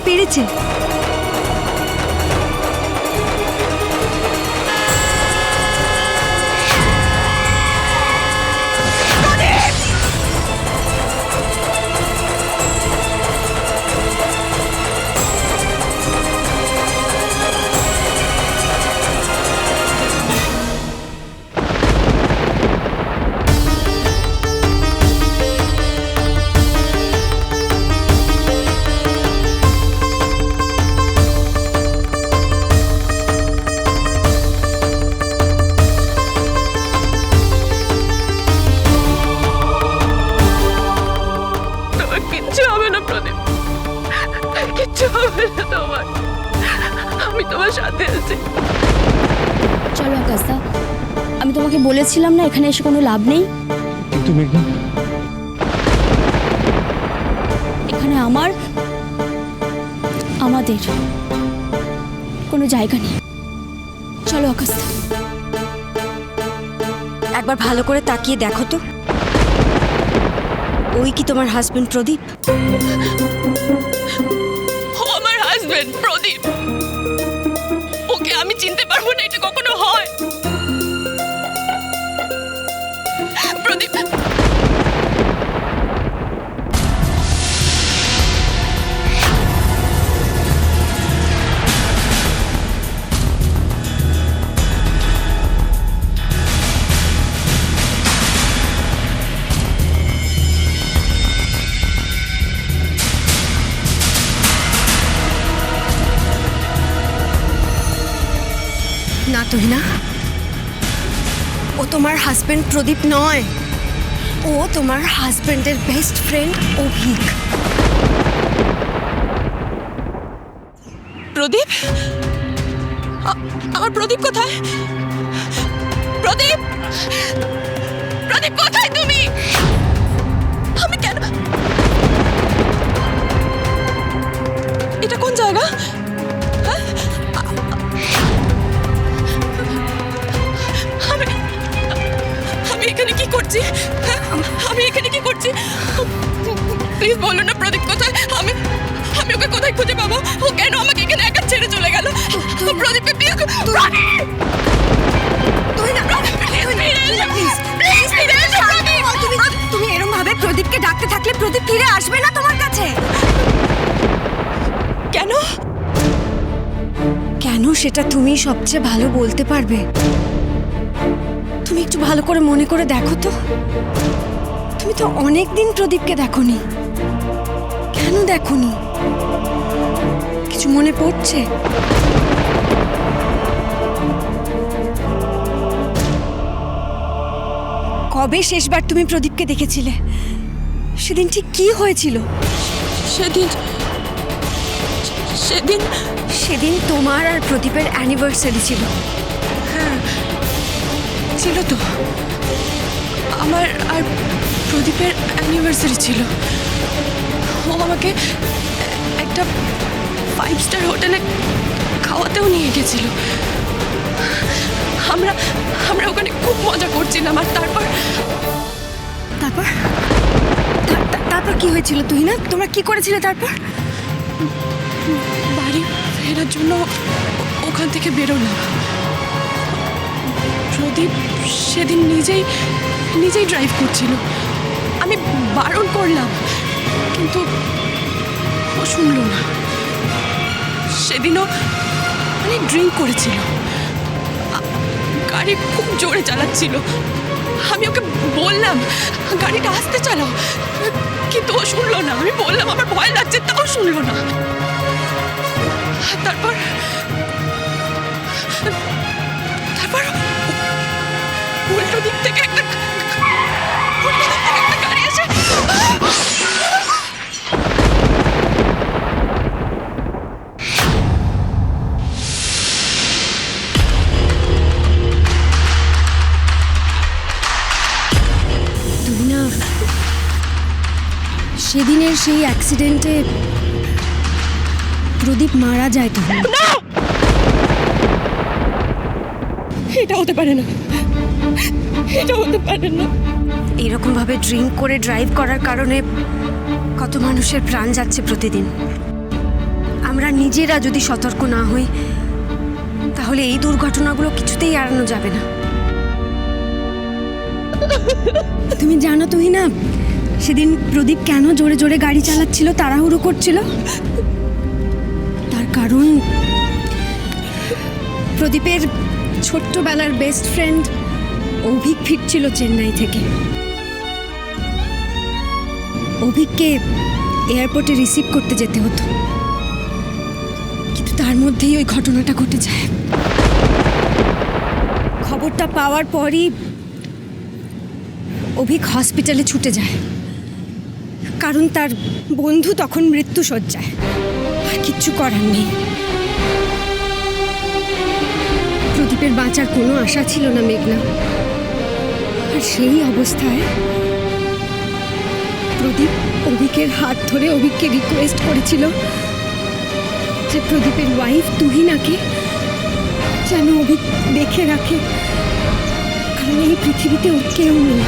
পেরেছে তোমার আমি তোমার সাথে আছি চলো আকাশদা আমি তোমাকে বলেছিলাম না এখানে এসে কোনো লাভ নেই। কিন্তু মেঘনা এখানে আমার আমাদের কোনো জায়গা নেই। চলো আকাশদা। একবার ভালো করে তাকিয়ে দেখো তো। ওই কি তোমার হাজবেন্ড প্রদীপ? প্রদীপ। ওকে আমি চিনতে পারব না এটা কখনো হয়। না তুই না ও তোমার হাজবেন্ড প্রদীপ নয়। ও তোমার হাজবেন্ডের বেস্ট ফ্রেন্ড অভিক। প্রদীপ? আমার প্রদীপ কোথায়? প্রদীপ! প্রদীপ, কোথায় তুমি? আমি কেন এটা কোন জায়গা? করছি? হ্যাঁ? আমি এখানে কি করছি? প্লিজ বলো না প্রদীপ কোথায়? আমি আমি ওকে কোথায় খুঁজে পাবো? ও কেন আমাকে এখানে একা ছেড়ে চলে গেল? প্রদীপকে বিয়ে। প্লিজ তুমি এরকম ভাবে প্রদীপকে ডাকতে থাকলে প্রদীপ ফিরে আসবে না তোমার কাছে? কেন? কেন সেটা তুমি সবচেয়ে ভালো বলতে পারবে? তুমি একটু ভালো করে মনে করে দেখো তো। তুমি তো অনেক দিন প্রদীপকে দেখোনি। কেন দেখোনি? কিছু মনে পড়ছে? কবে শেষবার তুমি প্রদীপকে দেখেছিলে? সেদিন ঠিক কি হয়েছিল? সেদিন সেদিন সেদিন তোমার আর প্রদীপের অ্যানিভার্সারি ছিল। ছিল তো? আমার আর প্রদীপের অ্যানিভার্সারি ছিল। ও আমাকে একটা ফাইভ স্টার হোটেলে খাওয়াতেও নিয়ে গেছিল। আমরা আমরা ওখানে খুব মজা করছিলাম আর তারপর? তারপর? তারপর কি হয়েছিল তুই না তোমরা কি করেছিলে তারপর? বাড়ি ফেরার জন্য ওখান থেকে বেরোলাম। প্রদীপ সেদিন নিজেই নিজেই ড্রাইভ করছিল। আমি বারণ করলাম, কিন্তু ও শুনলো না। সেদিনও অনেক ড্রিঙ্ক করেছিল। গাড়ি খুব জোরে চালাচ্ছিল। আমি ওকে বললাম, গাড়িটা আসতে চালাও। কিন্তু ও শুনলো না। আমি বললাম, আমার ভয় লাগছে। তাও শুনলো না। তারপর তারপর সেই অ্যাক্সিডেন্টে প্রদীপ মারা যায় তো? এটা হতে পারে না। এটা হতে পারে না। এরকমভাবে ড্রিঙ্ক করে ড্রাইভ করার কারণে কত মানুষের প্রাণ যাচ্ছে প্রতিদিন। আমরা নিজেরা যদি সতর্ক না হই তাহলে এই দুর্ঘটনাগুলো কিছুতেই এড়ানো যাবে না। তুমি জানো তুই না সেদিন প্রদীপ কেন জোরে জোরে গাড়ি চালাচ্ছিল, তাড়াহুড়ো করছিল? তার কারণ প্রদীপের ছোট্টবেলার বেস্ট ফ্রেন্ড অভিক ফিরছিল চেন্নাই থেকে। অভিককে এয়ারপোর্টে রিসিভ করতে যেতে হতো। কিন্তু তার মধ্যেই ওই ঘটনাটা ঘটে যায়। খবরটা পাওয়ার পরই অভিক হসপিটালে ছুটে যায়। কারণ তার বন্ধু তখন মৃত্যু সজ্জায় আর কিচ্ছু করার নেই। প্রদীপের বাঁচার কোনো আশা ছিল না মেঘনা। আর সেই অবস্থায় প্রদীপ অভিকের হাত ধরে অভিককে রিকোয়েস্ট করেছিল যে প্রদীপের ওয়াইফ তুহিনাকে যেন অভিক দেখে রাখে। কারণ এই পৃথিবীতে ওর কেউ নেই।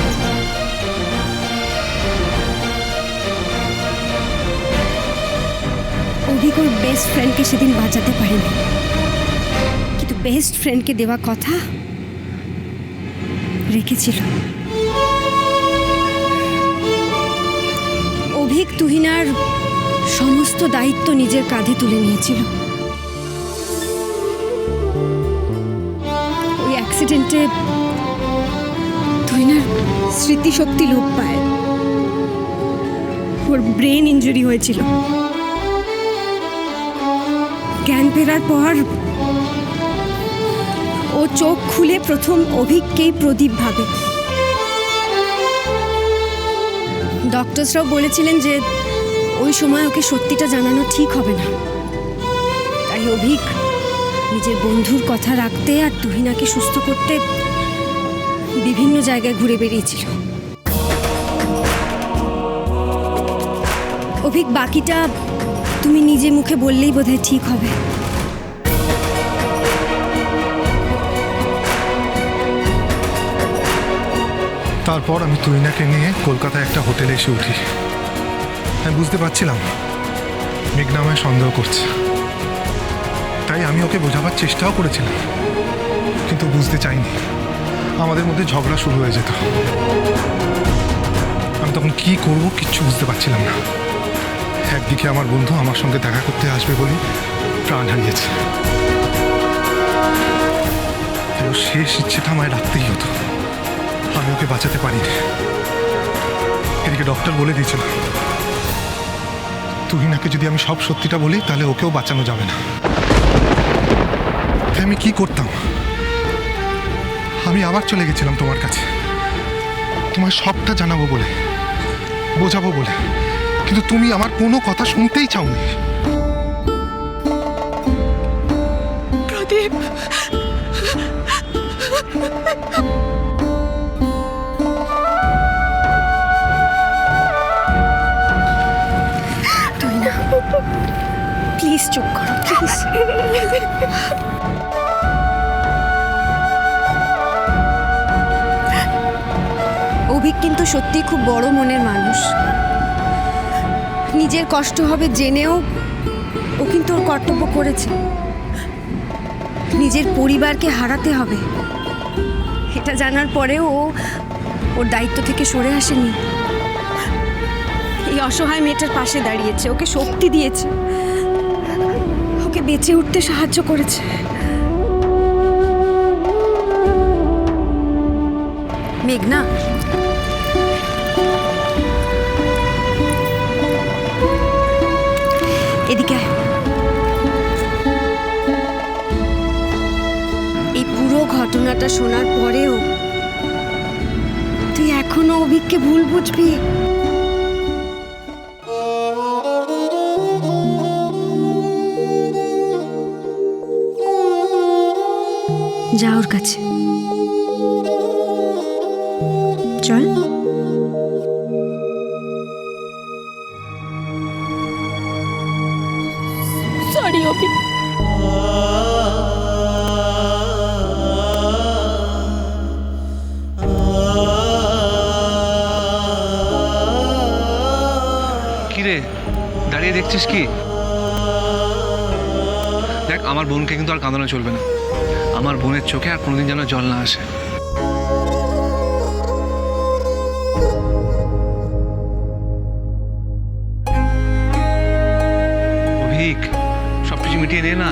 অভিক ওর বেস্ট ফ্রেন্ডকে সেদিন বাঁচাতে পারেনি। কিন্তু বেস্ট ফ্রেন্ডকে দেওয়া কথা রেখেছিল। অভিক তুহিনার সমস্ত দায়িত্ব নিজের কাঁধে তুলে নিয়েছিল। ওই অ্যাক্সিডেন্টে তুহিনার স্মৃতিশক্তি লোপ পায়। ওর ব্রেন ইঞ্জুরি হয়েছিল। জ্ঞান ফেরার পর ও চোখ খুলে প্রথম অভিককেই প্রদীপ ভাবে। ডক্টরসরাও বলেছিলেন যে ওই সময় ওকে সত্যিটা জানানো ঠিক হবে না। তাই অভিক নিজের বন্ধুর কথা রাখতে আর তুহিনাকে সুস্থ করতে বিভিন্ন জায়গায় ঘুরে বেরিয়েছিল অভিক বাকিটা তুমি নিজে মুখে বললেই বোধহয় ঠিক হবে। তারপর আমি তুইনাকে নিয়ে কলকাতায় একটা হোটেলে এসে উঠি। আমি বুঝতে পারছিলাম, মেঘনা আমায় সন্দেহ করছে। তাই আমি ওকে বোঝাবার চেষ্টাও করেছিলাম, কিন্তু বুঝতে চাইনি। আমাদের মধ্যে ঝগড়া শুরু হয়ে যেত। আমি তখন কি করব কিচ্ছু বুঝতে পারছিলাম না। একদিকে আমার বন্ধু আমার সঙ্গে দেখা করতে আসবে বলে প্রাণ হারিয়েছে। শেষ ইচ্ছেটা আমায় রাখতেই হতো। আমি ওকে বাঁচাতে পারিনি। এদিকে ডক্টর বলে দিয়েছিল তুহিনাকে যদি আমি সব সত্যিটা বলি, তাহলে ওকেও বাঁচানো যাবে না। আমি কি করতাম? আমি আবার চলে গেছিলাম তোমার কাছে। তোমার সবটা জানাব বলে, বোঝাবো বলে। কিন্তু তুমি আমার কোনো কথা শুনতেই চাওনি। প্রদীপ। তুই না প্লিজ চুপ করো প্লিজ অভিক কিন্তু সত্যি খুব বড় মনের মানুষ। নিজের কষ্ট হবে জেনেও ও কিন্তু ওর কর্তব্য করেছে। নিজের পরিবারকে হারাতে হবে। এটা জানার পরেও ও ওর দায়িত্ব থেকে সরে আসেনি। এই অসহায় মেয়েটার পাশে দাঁড়িয়েছে, ওকে শক্তি দিয়েছে। ওকে বেঁচে উঠতে সাহায্য করেছে। মেঘনা এদিকে এই পুরো ঘটনাটা শোনার পরেও তুই এখনও অভিককে ভুল বুঝবি? যা ওর কাছে। দাঁড়িয়ে দেখছিস কি? দেখ, আমার বোনকে কিন্তু আর কাঁদানো চলবে না। আমার বোনের চোখে আর কোনোদিন যেন জল না আসে। অভিক সব কিছু মিটিয়ে নে না।